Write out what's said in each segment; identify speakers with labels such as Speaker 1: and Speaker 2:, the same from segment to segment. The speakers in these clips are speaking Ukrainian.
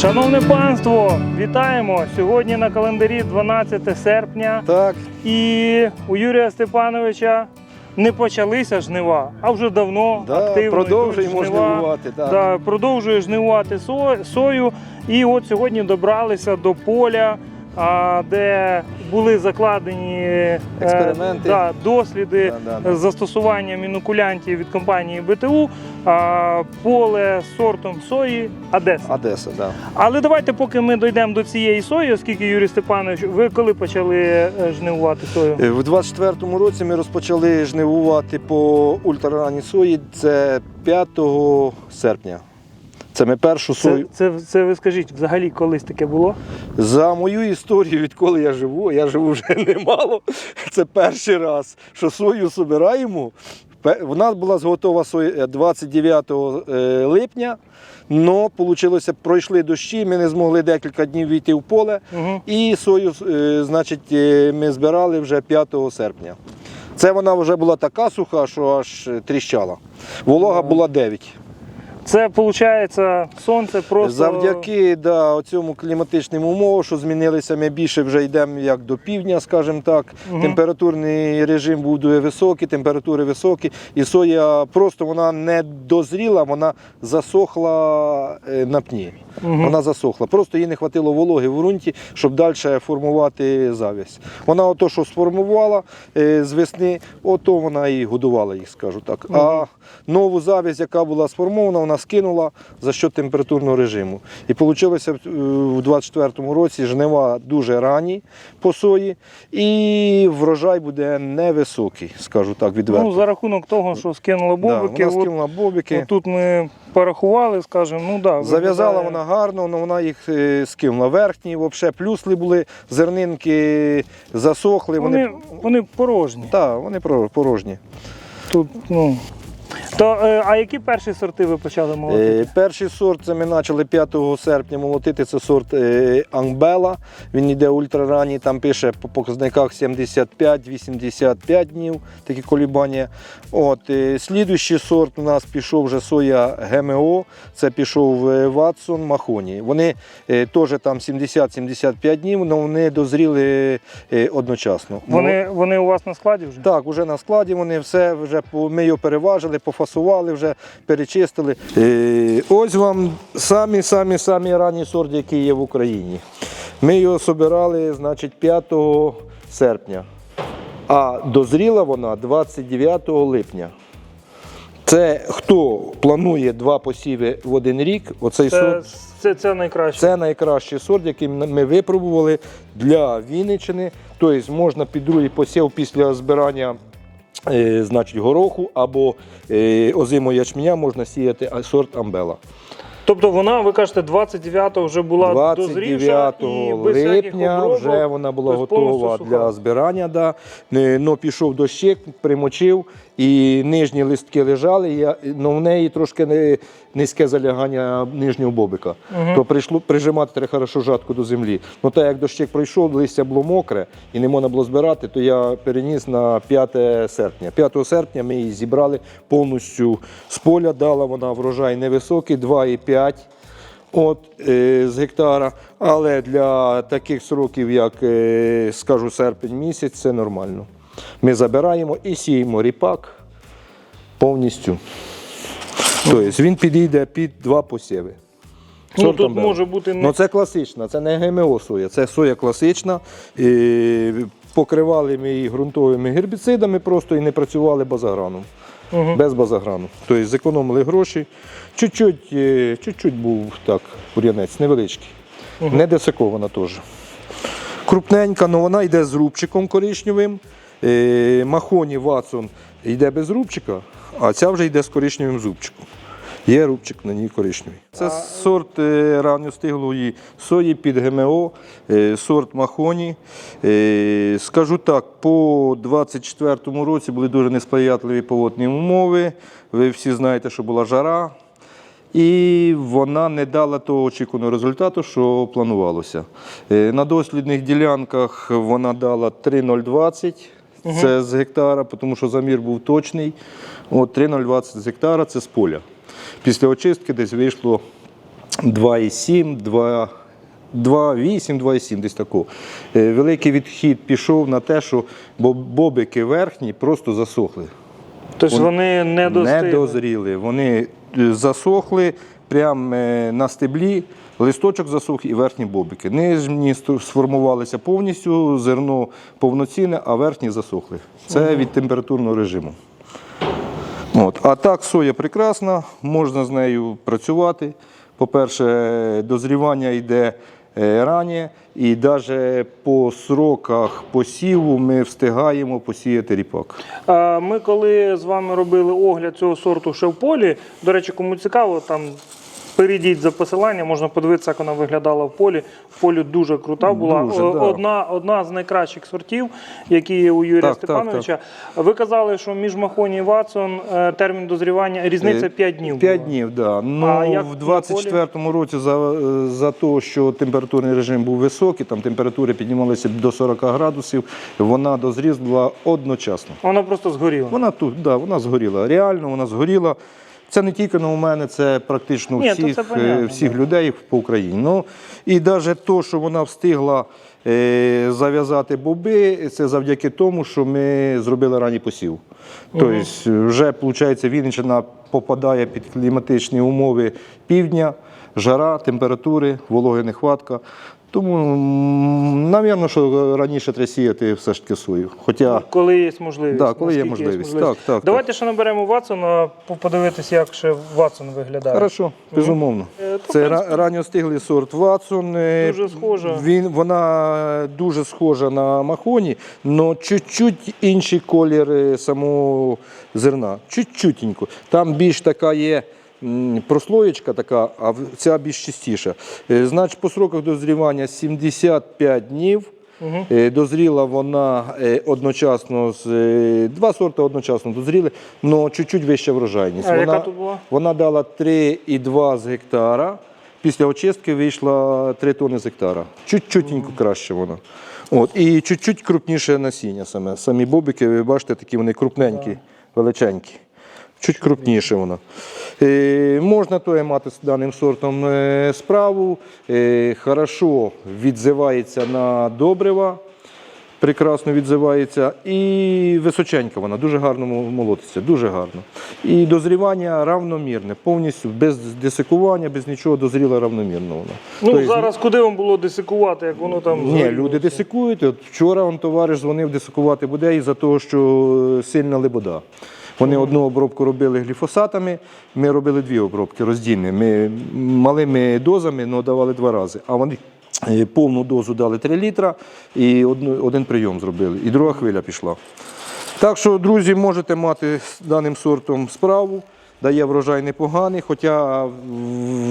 Speaker 1: Шановне панство, вітаємо! Сьогодні на календарі 12 серпня
Speaker 2: Так,
Speaker 1: і у Юрія Степановича не почалися жнива, а вже давно
Speaker 2: да,
Speaker 1: активно
Speaker 2: продовжуємо
Speaker 1: йдуть жнива.
Speaker 2: жнивувати. Так.
Speaker 1: Да, продовжує жнивати сою. І от сьогодні добралися до поля, де були закладені е,
Speaker 2: Експерименти.
Speaker 1: да, досліди
Speaker 2: Да, да, да.
Speaker 1: з застосуванням інокулянтів від компанії БТУ. А, поле з сортом сої Одеса.
Speaker 2: Одеса, так.
Speaker 1: Але давайте, поки ми дійдемо до цієї сої, оскільки Юрій Степанович, ви коли почали е, жнивувати сою?
Speaker 2: Да. У 24-му році ми розпочали жнивувати по ультраранній сої. Це 5 серпня. Це ми першу
Speaker 1: Це,
Speaker 2: сою.
Speaker 1: це, це ви скажіть, взагалі колись таке було?
Speaker 2: За мою історію, відколи я живу, я живу вже немало. Це перший раз, що сою збираємо. В нас була зготова соя 29 е, липня, але вийшло, пройшли дощі, ми не змогли декілька днів війти в поле.
Speaker 1: Угу.
Speaker 2: І сою, е, значить, е, ми збирали вже 5 серпня. Це вона вже була така суха, що аж е, тріщала. Волога була 9.
Speaker 1: Це виходить сонце просто.
Speaker 2: Завдяки да, цьому кліматичним умовам, що змінилися, ми більше вже йдемо як до півдня, скажімо так.
Speaker 1: Мгм.
Speaker 2: Температурний режим був дуже високий, температури високі, і соя просто вона не дозріла, вона засохла е, на пні.
Speaker 1: Мгм.
Speaker 2: Вона засохла. Просто їй не вистачило вологи в ґрунті, щоб далі формувати завість. Вона ото, що сформувала е, з весни, ото вона і годувала їх, скажу так. А нову завість, яка була сформована, вона скинула за що температурного режиму. І вийшло в 24-му році жнива дуже ранні по сої, і врожай буде невисокий, скажу так, відверто.
Speaker 1: Ну, за рахунок того, що скинула
Speaker 2: Да,
Speaker 1: бобики,
Speaker 2: вона скинула бобики.
Speaker 1: тут ми порахували, скажімо, ну да,
Speaker 2: Зав'язала
Speaker 1: виглядає-
Speaker 2: вона гарно, але вона їх е, скинула. Верхні взагалі плюсли були, зернинки засохли. Вони,
Speaker 1: Вони, вони порожні.
Speaker 2: Так, вони порожні.
Speaker 1: Тут, ну. То, е, а які перші сорти ви почали молотити?
Speaker 2: Е, перший сорт це ми почали 5 серпня молотити. Це сорт е, Ангбела. Він йде ультраранній, там пише по показниках 75-85 днів, такі колібання. От, е, слідуючий сорт у нас пішов вже соя ГМО, це пішов е, Ватсон Махоні. Вони е, теж там 70-75 днів, але вони дозріли е, одночасно.
Speaker 1: Вони, вони у вас на складі вже?
Speaker 2: Так, вже на складі вони все вже по- ми його переважили, пофасували, вже перечистили. Е, ось вам самі самі самі ранні сорт, які є в Україні. Ми його збирали, значить, 5 серпня. А дозріла вона 29 липня. Це хто планує два посіви в один рік, оцей
Speaker 1: Це,
Speaker 2: сорт.
Speaker 1: це, це найкраще.
Speaker 2: Це найкращий сорт, який ми випробували для Вінниччини. Тобто можна під другий посів після збирання значить, гороху або е, озимого ячменя можна сіяти сорт Амбела.
Speaker 1: Тобто вона, ви кажете, 29-го вже була дозрівша і без
Speaker 2: липня
Speaker 1: обробок,
Speaker 2: вже вона була готова для збирання. Да. Ну, пішов дощик, примочив, і нижні листки лежали, я, но в неї трошки низьке залягання нижнього бобика.
Speaker 1: Мгм.
Speaker 2: То прийшло прижимати треба хорошо жатку до землі. Ну так як дощик пройшов, листя було мокре і не можна було збирати, то я переніс на 5 серпня. 5 серпня ми її зібрали повністю з поля, дала вона врожай невисокий, 2,5 от, е, з гектара. Але для таких сроків, як е, скажу, серпень місяць, це нормально. Ми забираємо і сіємо ріпак повністю. Тобто він підійде під два посіви.
Speaker 1: Ну, тут може бути не
Speaker 2: Ну це класична, це не ГМО соя, це соя класична. І покривали ми її ґрунтовими гербіцидами просто і не працювали базаграном.
Speaker 1: Мгм.
Speaker 2: Без базаграну. Тобто зекономили гроші. Чуть-чуть, е, чуть-чуть був так, бур'янець, невеличкий. Не десикована теж. Крупненька, але вона йде з рубчиком коричневим. Е, Махоні Ватсон йде без рубчика, а ця вже йде з коричневим зубчиком. Є рубчик на ній коричневий. Це сорт е, ранньостиглої сої під ГМО, е, сорт Махоні. Скажу так, по 24-му році були дуже несприятливі погодні умови. Ви всі знаєте, що була жара. І вона не дала того очікуваного результату, що планувалося. На дослідних ділянках вона дала 3,020. Це з гектара, тому що замір був точний. От 3,020 з гектара це з поля. Після очистки десь вийшло 2,7, 2, 2,8, 2,7 десь такого. Е, Великий відхід пішов на те, що бобики верхні просто засохли.
Speaker 1: Тобто вони не.
Speaker 2: Не дозріли. Вони е, засохли прямо е, на стеблі, листочок засох і верхні бобики. Нижні сформувалися повністю, зерно повноцінне, а верхні засохли. Це від температурного режиму. От. А так, соя прекрасна, можна з нею працювати. По-перше, дозрівання йде е, рані, і навіть по сроках посіву ми встигаємо посіяти ріпак.
Speaker 1: Ми коли з вами робили огляд цього сорту ще в полі, до речі, кому цікаво, там перейдіть за посилання, можна подивитися, як вона виглядала в полі. В полі дуже крута була.
Speaker 2: Дуже, да.
Speaker 1: одна, одна з найкращих сортів, які є у Юрія
Speaker 2: Так, так,
Speaker 1: Степановича. Ви казали, що між Махоні і Ватсон е, термін дозрівання різниця 5 днів.
Speaker 2: 5
Speaker 1: була.
Speaker 2: днів, да. Ну,
Speaker 1: А як
Speaker 2: в
Speaker 1: на
Speaker 2: 24-му році за, за те, що температурний режим був високий, там температури піднімалися до 40 градусів, вона дозрізла одночасно.
Speaker 1: Вона просто згоріла.
Speaker 2: Вона тут, да, вона згоріла. Реально вона згоріла. Це не тільки на у мене, це практично у всіх,
Speaker 1: це понятно,
Speaker 2: е, всіх людей по Україні. Ну, і навіть те, що вона встигла е, зав'язати боби, це завдяки тому, що ми зробили ранній посів. Тобто, вже, виходить, Вінниччина попадає під кліматичні умови півдня, жара, температури, вологи нехватка. Тому, напевно, що раніше треба сіяти все ж таки сою. Хоча
Speaker 1: Коли є можливість.
Speaker 2: Да, коли є можливість. Так, так,
Speaker 1: Давайте ще наберемо Ватсона, по- подивитися, як ще Ватсон виглядає.
Speaker 2: Хорошо, безумовно.
Speaker 1: То,
Speaker 2: Це ранньостиглий сорт Ватсон. Е,
Speaker 1: Дуже схожа.
Speaker 2: Він, вона дуже схожа на махоні, але чуть-чуть інший колір е, самого зерна. Чуть-чутенько. Там більш така є. Прослоєчка така, а ця більш чистіша. Е, Значить, по сроках дозрівання 75 днів. Е, Дозріла вона е, одночасно з два сорти одночасно дозріли, але чуть-чуть вища врожайність.
Speaker 1: А
Speaker 2: вона,
Speaker 1: яка тут була?
Speaker 2: вона дала 3,2 з гектара. Після очистки вийшла 3 тонни з гектара. Чуть-чутенько краще вона. От, і чуть-чуть крупніше насіння саме. Самі бобики, ви бачите, такі вони крупненькі, величенькі. Чуть крупніше вона. Е, можна то мати з даним сортом е, справу. Е, хорошо відзивається на добрива, прекрасно відзивається. І височенька вона, дуже гарно молотиться, дуже гарно. І дозрівання равномірне, повністю без десикування, без нічого дозріла равномірно вона.
Speaker 1: Ну
Speaker 2: Тобто,
Speaker 1: зараз куди вам було десикувати, як воно там
Speaker 2: ні, люди десикують. От вчора он товариш дзвонив десикувати буде із-за того, що сильна лебода. Вони одну обробку робили гліфосатами, ми робили дві обробки роздільні. Ми малими дозами але давали два рази. А вони е, повну дозу дали 3 літра і один прийом зробили. І друга хвиля пішла. Так що, друзі, можете мати з даним сортом справу. Дає врожай непоганий, хоча в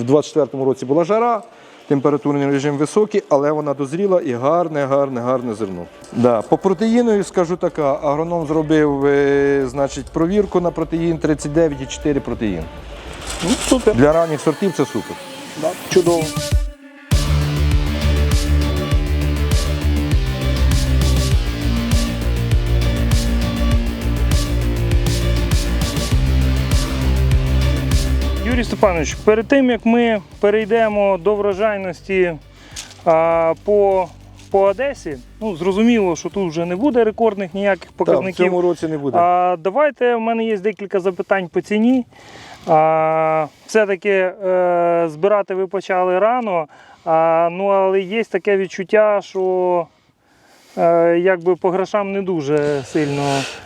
Speaker 2: 24-му році була жара, температурний режим високий, але вона дозріла і гарне, гарне, гарне зерно. Да. По протеїну скажу така, агроном зробив е, значить, провірку на протеїн 39,4 протеїн.
Speaker 1: Ну, супер.
Speaker 2: Для ранніх сортів це супер.
Speaker 1: Да, чудово. Юрій Степанович, перед тим як ми перейдемо до врожайності а, по, по Одесі, ну зрозуміло, що тут вже не буде рекордних ніяких
Speaker 2: Так, в цьому році не буде.
Speaker 1: А, давайте у мене є декілька запитань по ціні. А, все-таки е, збирати ви почали рано, а, ну, але є таке відчуття, що якби по грошам не дуже сильно.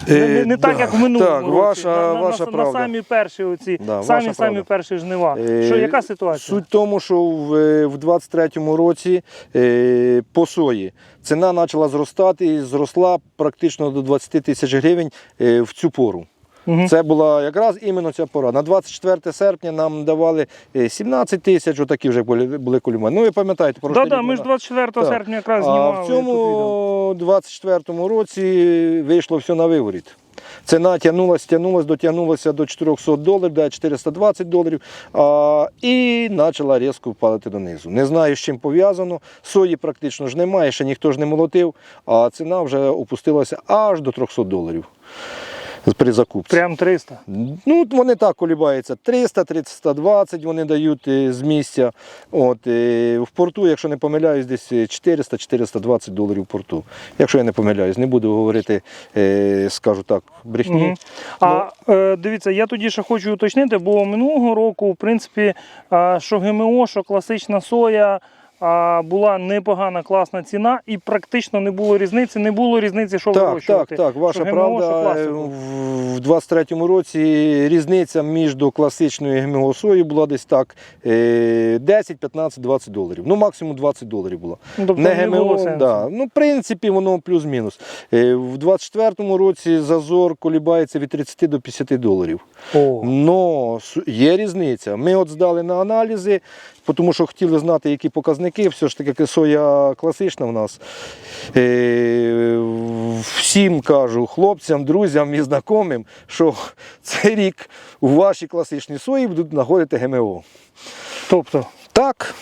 Speaker 1: Не, не, не
Speaker 2: Е,
Speaker 1: так, як в минулому
Speaker 2: Так,
Speaker 1: році.
Speaker 2: ваша-
Speaker 1: на,
Speaker 2: ваша
Speaker 1: на,
Speaker 2: правда.
Speaker 1: на самі перші оці,
Speaker 2: Да,
Speaker 1: самі, самі перші жнива.
Speaker 2: Е,
Speaker 1: Що, яка ситуація?
Speaker 2: Суть в тому, що в, в 23-му році е, по сої ціна почала зростати і зросла практично до 20 тисяч гривень е, в цю пору.
Speaker 1: Мгм.
Speaker 2: Це була якраз іменно ця пора. На 24 серпня нам давали е, 17 тисяч, отакі вже були, були колюмани. Ну, ви пам'ятаєте, про
Speaker 1: Так, да, ми ж 24
Speaker 2: Так.
Speaker 1: серпня якраз
Speaker 2: а
Speaker 1: знімали.
Speaker 2: в цьому 24-му році вийшло все на виворіт. Ціна тягнулася, тягнулася, дотягнулася до 400 доларів, да, 420 доларів, а, і почала різко впадати донизу. Не знаю, з чим пов'язано. Сої практично ж немає, ще ніхто ж не молотив, а ціна вже опустилася аж до 300 доларів. При закупці.
Speaker 1: Прям 300.
Speaker 2: Ну, вони так колібаються. 300, 320 вони дають е, з місця. От, е, в порту, якщо не помиляюсь, десь 400-420 доларів в порту. Якщо я не помиляюсь, не буду говорити, е, скажу так, брехні.
Speaker 1: Мгм. А е, дивіться, я тоді ще хочу уточнити, бо минулого року, в принципі, що ГМО, що класична соя. Була непогана класна ціна і практично не було різниці. Не було різниці, що
Speaker 2: Так, так,
Speaker 1: вирощувати.
Speaker 2: так, ваша
Speaker 1: Що ГМО,
Speaker 2: правда. е,
Speaker 1: класику.
Speaker 2: В 23-му році різниця між класичною ГМО соєю була десь так е, 10, 15, 20 доларів. Ну, максимум 20 доларів була.
Speaker 1: Ну, тобто
Speaker 2: не
Speaker 1: не було сенсу.
Speaker 2: да. ну, в принципі, воно плюс-мінус. Е, В 24-му році зазор колібається від 30 до 50 доларів.
Speaker 1: О.
Speaker 2: Но є різниця. Ми от здали на аналізи, тому що хотіли знати, які показники. Все ж таки соя класична в нас. Всім кажу, хлопцям, друзям і знайомим, що цей рік у вашій класичній сої будуть знаходити ГМО.
Speaker 1: Тобто,
Speaker 2: Так,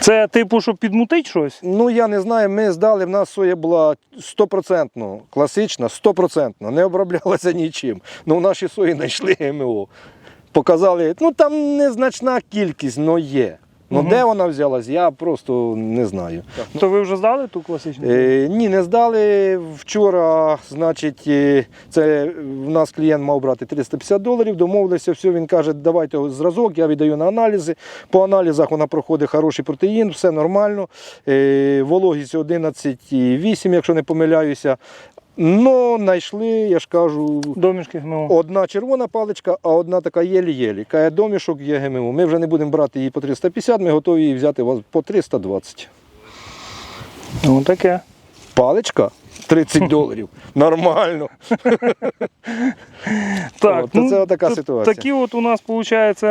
Speaker 1: це типу, щоб підмутить щось?
Speaker 2: ну я не знаю, ми здали, в нас соя була 100% класична, 100%, не оброблялася нічим. Ну в нашій сої знайшли ГМО. Показали, ну там незначна кількість, але є. Ну
Speaker 1: Мгм.
Speaker 2: де вона взялась, я просто не знаю.
Speaker 1: То ви вже здали ту класичну?
Speaker 2: Е, ні, не здали. Вчора, значить, е, це в нас клієнт мав брати 350 доларів, домовилися, все, він каже, давайте зразок, я віддаю на аналізи. По аналізах вона проходить хороший протеїн, все нормально. Е, вологість 11,8, якщо не помиляюся. Ну, знайшли, я ж кажу,
Speaker 1: Домішки ГМО.
Speaker 2: одна червона паличка, а одна така єлі-єлі. Кає домішок є ГМО. Ми вже не будемо брати її по 350, ми готові її взяти вас по 320.
Speaker 1: Ну таке.
Speaker 2: Паличка 30 доларів. Нормально.
Speaker 1: Так,
Speaker 2: то це така ситуація.
Speaker 1: Такі от у нас виходить,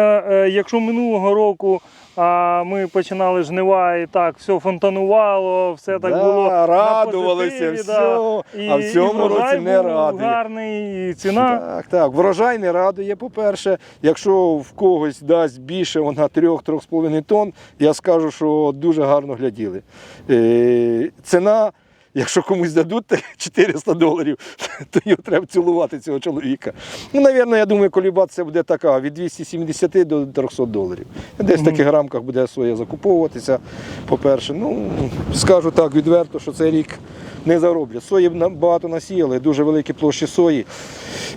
Speaker 1: якщо минулого року а, ми починали жнива і так, все фонтанувало, все так
Speaker 2: Да,
Speaker 1: було.
Speaker 2: радувалися,
Speaker 1: позитиві,
Speaker 2: все,
Speaker 1: да. І,
Speaker 2: а в цьому
Speaker 1: і
Speaker 2: році не радує.
Speaker 1: гарний, і ціна.
Speaker 2: Так, так. Врожай не радує. По-перше, якщо в когось дасть більше вона 3-3,5 тонн, я скажу, що дуже гарно гляділи. Е, ціна. Якщо комусь дадуть 400 доларів, то його треба цілувати цього чоловіка. Ну, навірно, я думаю, колібація буде така від 270 до 300 доларів. Десь в таких рамках буде своє закуповуватися. По-перше, ну скажу так відверто, що цей рік не зароблять. Сої багато насіяли, дуже великі площі сої.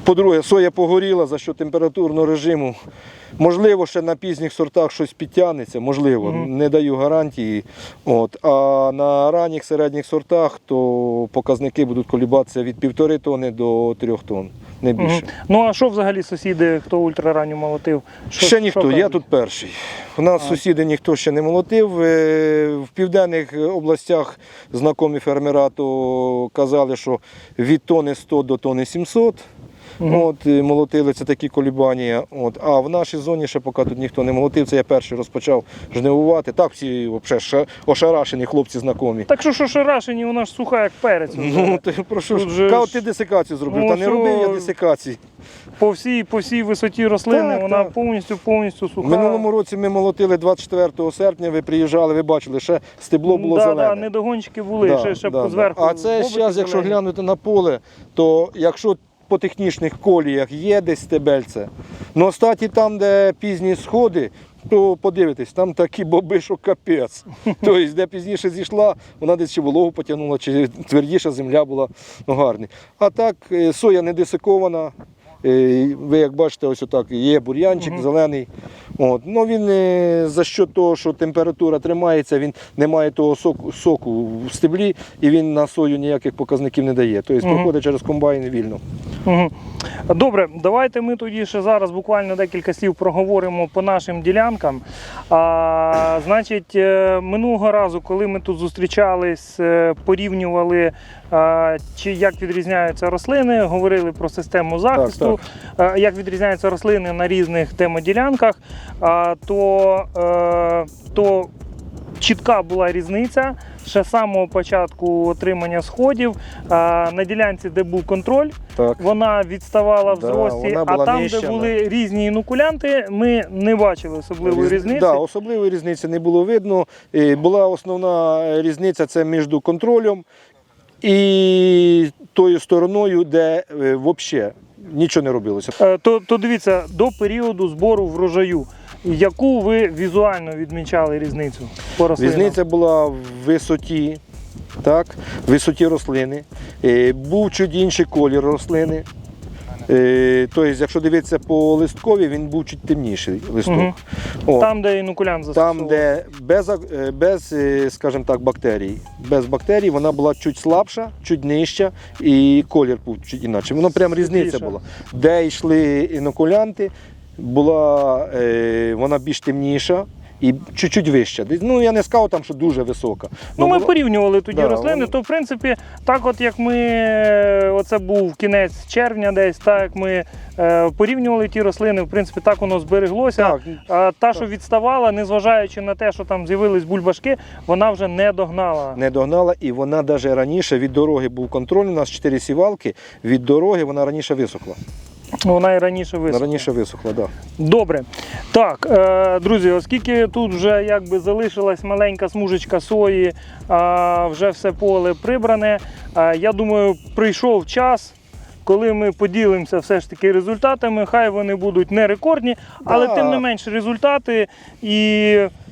Speaker 2: По-друге, соя погоріла за що температурного режиму. Можливо, ще на пізніх сортах щось підтягнеться, можливо, не даю гарантії. От. А на ранніх середніх сортах то показники будуть колібатися від півтори тонни до трьох тонн, не більше.
Speaker 1: Угу. Ну а що взагалі сусіди, хто ультраранню молотив? Що-
Speaker 2: ще
Speaker 1: що
Speaker 2: ніхто, я тут перший. У нас сусіди ніхто ще не молотив. Е, В південних областях знакомі фермера то казали, що від тони 100 до тони 700. От, е, молотили це такі колібанія. От. А в нашій зоні ще поки тут ніхто не молотив. Це я перший розпочав жнивувати. Так всі взагалі ошарашені хлопці знайомі.
Speaker 1: Так що що шарашені, вона ж суха, як перець.
Speaker 2: Ну, ти про що ж?
Speaker 1: же
Speaker 2: ти десикацію зробив.
Speaker 1: Ну,
Speaker 2: Та не робив я десикації.
Speaker 1: По всій, по всій висоті рослини
Speaker 2: Так,
Speaker 1: вона
Speaker 2: так.
Speaker 1: повністю повністю суха.
Speaker 2: Минулому році ми молотили 24 серпня, ви приїжджали, ви бачили, ще стебло було
Speaker 1: да,
Speaker 2: зелене.
Speaker 1: Да, недогончики були,
Speaker 2: Да,
Speaker 1: ще, ще
Speaker 2: да,
Speaker 1: зверху.
Speaker 2: А це зараз, якщо глянути на поле, то якщо по технічних коліях є десь стебельце, ну остаті там, де пізні сходи, то подивитесь, там такі боби, що капець. Тобто, де пізніше зійшла, вона десь чи вологу потягнула, чи твердіша земля була ну, гарна. А так, е, соя не десикована. Е, Ви як бачите, ось отак є бур'янчик зелений. От. Ну, він е, за що того, що температура тримається, він не має того соку, соку в стеблі і він на сою ніяких показників не дає. Тобто
Speaker 1: Мгм.
Speaker 2: проходить через комбайн вільно.
Speaker 1: Мгм. Добре, давайте ми тоді ще зараз буквально декілька слів проговоримо по нашим ділянкам. А, значить, е, минулого разу, коли ми тут зустрічались, е, порівнювали, а, чи як відрізняються рослини, говорили про систему захисту, е, як відрізняються рослини на різних демоділянках, а, то, е, то чітка була різниця. Ще з самого початку отримання сходів на ділянці, де був контроль,
Speaker 2: Так.
Speaker 1: вона відставала в
Speaker 2: Да,
Speaker 1: зрості, а там,
Speaker 2: нижча,
Speaker 1: де були різні інокулянти, ми не бачили особливої різниці.
Speaker 2: Да, особливої різниці не було видно. Е, Була основна різниця це між контролем і тою стороною, де е, взагалі нічого не робилося.
Speaker 1: Е, То, то дивіться, до періоду збору врожаю, яку ви візуально відмічали різницю по рослинам?
Speaker 2: Різниця була в висоті, так, в висоті рослини. Е, Був чуть інший колір рослини. Тобто, якщо дивитися по листкові, він був чуть темніший листок.
Speaker 1: Мгм.
Speaker 2: О,
Speaker 1: Там, де застосовував.
Speaker 2: Там, де без, е, без скажімо так, бактерій. Без бактерій вона була чуть слабша, чуть нижча, і колір був чуть інакше. Воно прям різниця була. Де йшли інокулянти, була е, вона більш темніша. І чуть-чуть вища. Ну я не сказав там, що дуже висока.
Speaker 1: Ну, ми порівнювали тоді
Speaker 2: Да,
Speaker 1: рослини,
Speaker 2: вони-
Speaker 1: то в принципі, так от як ми, е, оце був кінець червня десь, так як ми е, порівнювали ті рослини, в принципі, так воно збереглося.
Speaker 2: Так,
Speaker 1: А та, що відставала, незважаючи на те, що там з'явились бульбашки, вона вже не догнала.
Speaker 2: не догнала, і вона навіть раніше від дороги був контроль. У нас чотири сівалки. Від дороги вона раніше висохла.
Speaker 1: Вона і раніше висохла.
Speaker 2: Раніше висохла, так. Да.
Speaker 1: Добре. Так, е, друзі, оскільки тут вже якби залишилась маленька смужечка сої, а вже все поле прибране, е, я думаю, прийшов час. Коли ми поділимося все ж таки результатами, хай вони будуть не рекордні, але
Speaker 2: Да.
Speaker 1: тим не менш результати і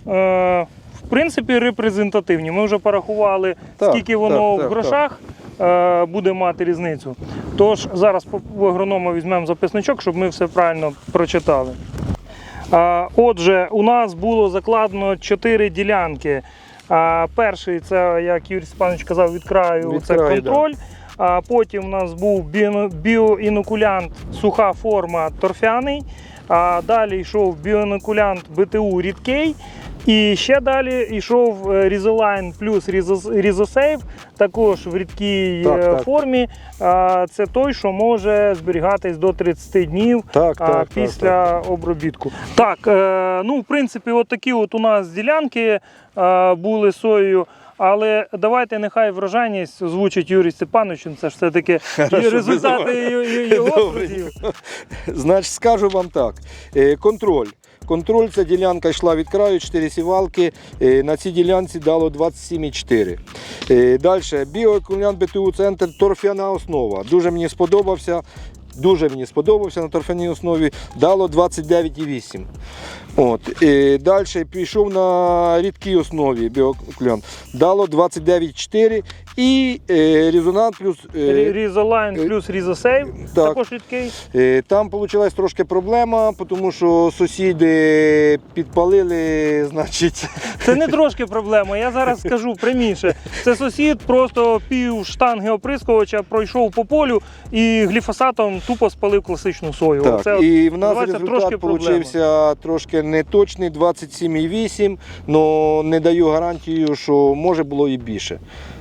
Speaker 1: е, в принципі репрезентативні. Ми вже порахували,
Speaker 2: Так,
Speaker 1: скільки воно
Speaker 2: так,
Speaker 1: в
Speaker 2: так,
Speaker 1: грошах е, буде мати різницю. Тож зараз у агронома візьмемо записничок, щоб ми все правильно прочитали. Отже, у нас було закладено 4 ділянки. Перший це, як Юрій Степанович казав, від краю
Speaker 2: Від
Speaker 1: це
Speaker 2: краю,
Speaker 1: контроль. А потім у нас був біоінокулянт суха форма торфяний. А далі йшов біоінокулянт БТУ рідкий. І ще далі йшов е, Різолайн плюс Різосейв, також в рідкій
Speaker 2: Так,
Speaker 1: е,
Speaker 2: так.
Speaker 1: формі. А, Це той, що може зберігатись до 30 днів
Speaker 2: Так, так, так,
Speaker 1: після обробітку. Так, е, ну в принципі, от такі от у нас ділянки е, були соєю. Але давайте нехай врожайність озвучить Юрій Степанович, це ж все-таки результати його
Speaker 2: Значить, скажу вам так. Е, Контроль. Контроль ця ділянка йшла від краю, 4 сівалки. Е, На цій ділянці дало 27,4. Е, Далі, біоекулянт БТУ центр, торфяна основа. Дуже мені сподобався. Дуже мені сподобався на торфяній основі. Дало 29,8. От. Е, Далі пішов на рідкій основі біоекулянт. Дало 29,4 і е, резонанс плюс. е,
Speaker 1: Різолайн плюс Різосейв,
Speaker 2: так.
Speaker 1: також рідкий.
Speaker 2: Е, Там вийшла трошки проблема, тому що сусіди підпалили, значить,
Speaker 1: Це не трошки проблема. Я зараз скажу пряміше. Це сусід просто пів штанги оприскувача пройшов по полю і гліфосатом тупо спалив класичну сою.
Speaker 2: так.
Speaker 1: Це
Speaker 2: і в нас
Speaker 1: називається трошки
Speaker 2: результат получився трошки неточний, 27,8, але не даю гарантію, що може було і більше.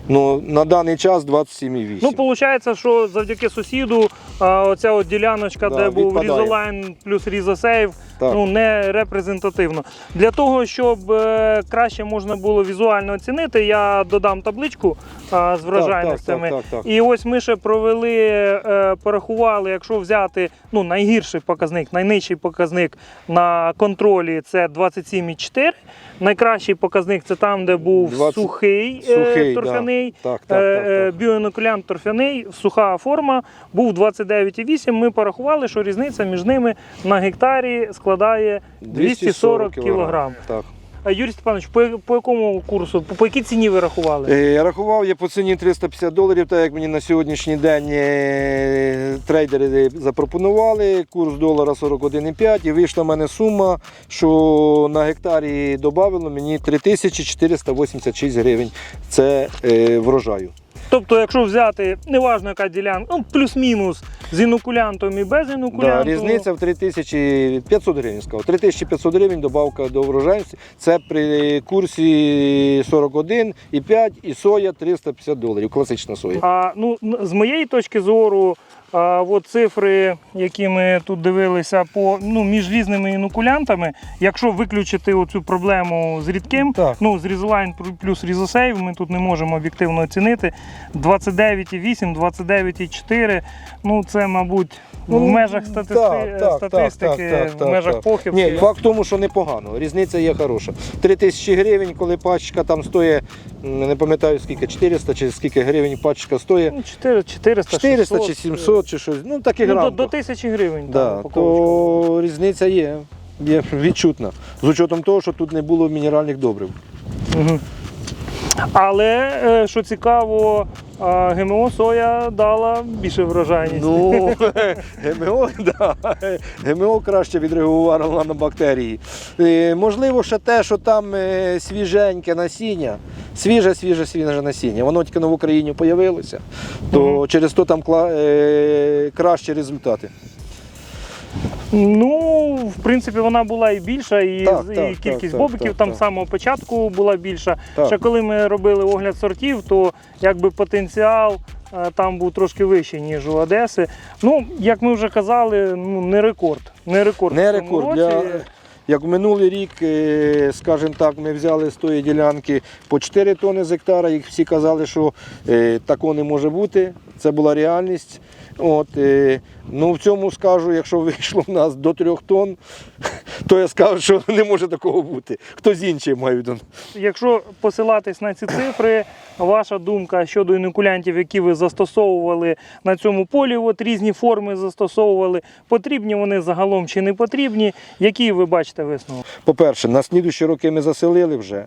Speaker 2: Ну, на даний час 27,8.
Speaker 1: Ну, виходить, що завдяки сусіду оця от діляночка,
Speaker 2: Да,
Speaker 1: де був. Різолайн плюс Різосейв, ну не репрезентативно. Для того, щоб е, краще можна було візуально оцінити, я додам табличку з врожайностями.
Speaker 2: Так, так, так, так.
Speaker 1: І ось ми ще провели, е, порахували, якщо взяти ну, найгірший показник, найнижчий показник на контролі це 27,4. Найкращий показник це там, де був
Speaker 2: 20
Speaker 1: сухий, е,
Speaker 2: Сухий, да.
Speaker 1: торфяний.
Speaker 2: Так, так,
Speaker 1: Е,
Speaker 2: так,
Speaker 1: е,
Speaker 2: так.
Speaker 1: Біоінокулянт торфяний, суха форма, був 29,8. Ми порахували, що різниця між ними на гектарі складає 240 кг. Юрій Степанович, по, по якому курсу, по, по якій ціні ви рахували?
Speaker 2: Е, Рахував я по ціні 350 доларів, так як мені на сьогоднішній день е, трейдери запропонували. Курс долара 41,5 і вийшла в мене сума, що на гектарі додавало мені 3486 гривень. Це е, врожаю.
Speaker 1: Тобто, якщо взяти, неважно яка ділянка, ну плюс-мінус з інокулянтом і без
Speaker 2: Да,
Speaker 1: інокулянту.
Speaker 2: різниця в 3500 гривень. Сказав. 3500 гривень добавка до врожайності. Це при курсі 41,5 і соя 350 доларів. Класична соя.
Speaker 1: А ну з моєї точки зору, а, от цифри, які ми тут дивилися по ну, між різними інокулянтами, якщо виключити оцю проблему з рідким,
Speaker 2: Так.
Speaker 1: ну з Різолайн плюс Різосейв, ми тут не можемо об'єктивно оцінити. 29,8, 29,4. Ну це, мабуть, в
Speaker 2: Ну,
Speaker 1: межах статисти...
Speaker 2: так, так,
Speaker 1: статистики,
Speaker 2: так, так, так,
Speaker 1: в межах
Speaker 2: так.
Speaker 1: похибки.
Speaker 2: Ні, факт в тому, що непогано. Різниця є хороша. 3 тисячі гривень, коли пачка там стоїть, не пам'ятаю скільки, 400 чи скільки гривень пачка стоїть.
Speaker 1: Ну, 4, 400,
Speaker 2: 400
Speaker 1: 600,
Speaker 2: чи 700 чи щось. Ну, таких
Speaker 1: Ну, до, до тисячі гривень.
Speaker 2: да,
Speaker 1: там,
Speaker 2: то різниця є. Є відчутна. З учетом того, що тут не було мінеральних добрив.
Speaker 1: Мгм. Але е, що цікаво, ГМО соя дала більше врожайність.
Speaker 2: Ну, ГМО, да. ГМО краще відреагувало на бактерії. Можливо, ще те, що там е, свіженьке насіння, свіже, свіже, свіже насіння, воно тільки в Україні з'явилося, то
Speaker 1: Мгм.
Speaker 2: через то там е, кращі результати.
Speaker 1: Ну, в принципі, вона була і більша, і,
Speaker 2: Так,
Speaker 1: і
Speaker 2: так,
Speaker 1: кількість
Speaker 2: так,
Speaker 1: бобиків
Speaker 2: так,
Speaker 1: там з самого початку була більша.
Speaker 2: Так.
Speaker 1: Ще коли ми робили огляд сортів, то якби потенціал е, там був трошки вищий, ніж у Одеси. Ну, як ми вже казали, ну не рекорд. Не рекорд.
Speaker 2: Не рекорд.
Speaker 1: році.
Speaker 2: Для, як в минулий рік, е, скажімо так, ми взяли з тої ділянки по 4 тони з гектара, і всі казали, що е, такого не може бути. Це була реальність. От, е, ну, в цьому скажу, якщо вийшло в нас до 3 тонн, то я скажу, що не може такого бути. Хтось інший має виду.
Speaker 1: Якщо посилатись на ці цифри, ваша думка щодо інокулянтів, які ви застосовували на цьому полі, от різні форми застосовували, потрібні вони загалом чи не потрібні? Які ви бачите висновок?
Speaker 2: По-перше, на слідуючі роки ми заселили вже.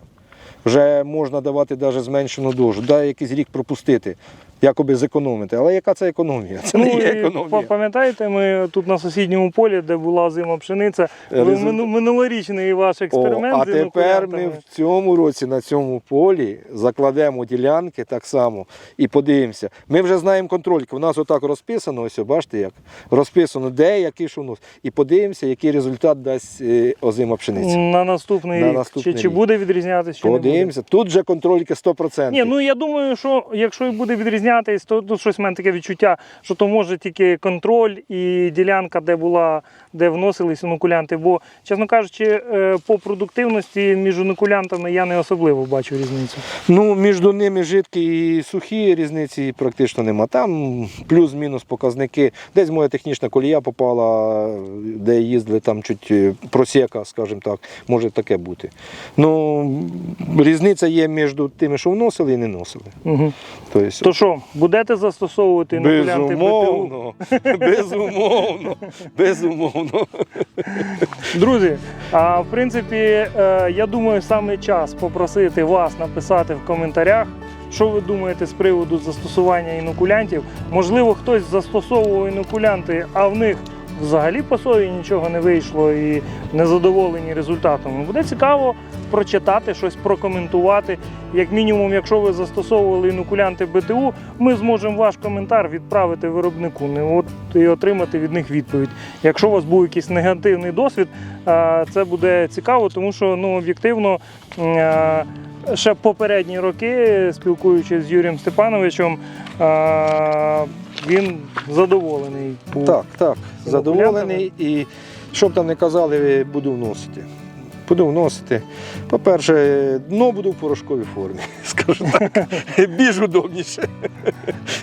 Speaker 2: Вже можна давати навіть зменшену дозу. Дай якийсь рік пропустити, якоби зекономити. Але яка це економія? Це не є
Speaker 1: Ну,
Speaker 2: економія.
Speaker 1: пам'ятаєте, ми тут на сусідньому полі, де була зима пшениця,
Speaker 2: Результ-
Speaker 1: минулорічний ваш
Speaker 2: О,
Speaker 1: експеримент
Speaker 2: а тепер ми в цьому році на цьому полі закладемо ділянки так само і подивимося. Ми вже знаємо контрольки. У нас отак розписано, ось бачите як розписано, де який внос. І подивимося, який результат дасть е, озима пшениця.
Speaker 1: На наступний
Speaker 2: На
Speaker 1: рік. чи, чи буде відрізнятися, чи не буде?
Speaker 2: Подивимося. Тут вже контрольки 100%.
Speaker 1: Ні, ну я думаю, що якщо і буде відрізнятись, то тут щось в мене таке відчуття, що то може тільки контроль і ділянка, де була, де вносились інокулянти. Бо, чесно кажучи, е, по продуктивності між інокулянтами я не особливо бачу різницю.
Speaker 2: Ну, між ними жидкі і сухі різниці практично нема. Там плюс-мінус показники. Десь моя технічна колія попала, де їздили там чуть е, просека, скажімо так, може таке бути. Ну, різниця є між тими, що вносили і не носили.
Speaker 1: Угу.
Speaker 2: Тобто,
Speaker 1: То що, будете застосовувати інокулянти ПТУ?
Speaker 2: безумовно, безумовно, безумовно.
Speaker 1: Друзі, а в принципі, е, я думаю, саме час попросити вас написати в коментарях, що ви думаєте з приводу застосування інокулянтів. Можливо, хтось застосовував інокулянти, а в них взагалі по сої нічого не вийшло і не задоволені результатом. Буде цікаво прочитати щось, прокоментувати. Як мінімум, якщо ви застосовували інокулянти БТУ, ми зможемо ваш коментар відправити виробнику не от, і отримати від них відповідь. Якщо у вас був якийсь негативний досвід, це буде цікаво, тому що ну, об'єктивно. Ще попередні роки, спілкуючись з Юрієм Степановичем, він задоволений. був.
Speaker 2: Так, так, задоволений і що б там не казали, буду вносити. Буду вносити. По-перше, дно буду в порошковій формі, скажу так. Більш удобніше.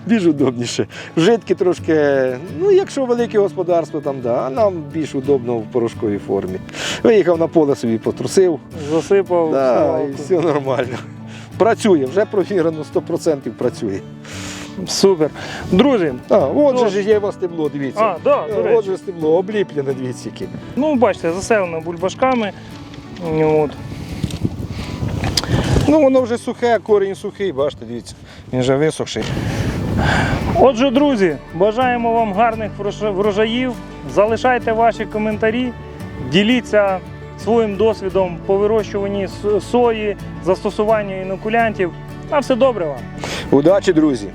Speaker 2: Більш удобніше. Жидкі трошки, ну якщо велике господарство, там да, а нам більш удобно в порошковій формі. Виїхав на поле собі потрусив,
Speaker 1: Засипав.
Speaker 2: да, і все нормально. Працює, вже провірено 100% працює.
Speaker 1: Супер. Друзі,
Speaker 2: А, от же
Speaker 1: Ну,
Speaker 2: ж є у вас стебло, дивіться.
Speaker 1: а, да, до речі.
Speaker 2: От же стебло, обліплене, дивіться. яке.
Speaker 1: Ну, бачите, заселено бульбашками. От.
Speaker 2: Ну, воно вже сухе, корінь сухий, бачите, дивіться. Він вже висохший.
Speaker 1: Отже, друзі, бажаємо вам гарних врожаїв. Залишайте ваші коментарі, діліться своїм досвідом по вирощуванні сої, застосуванню інокулянтів. На все добре вам!
Speaker 2: Удачі, друзі!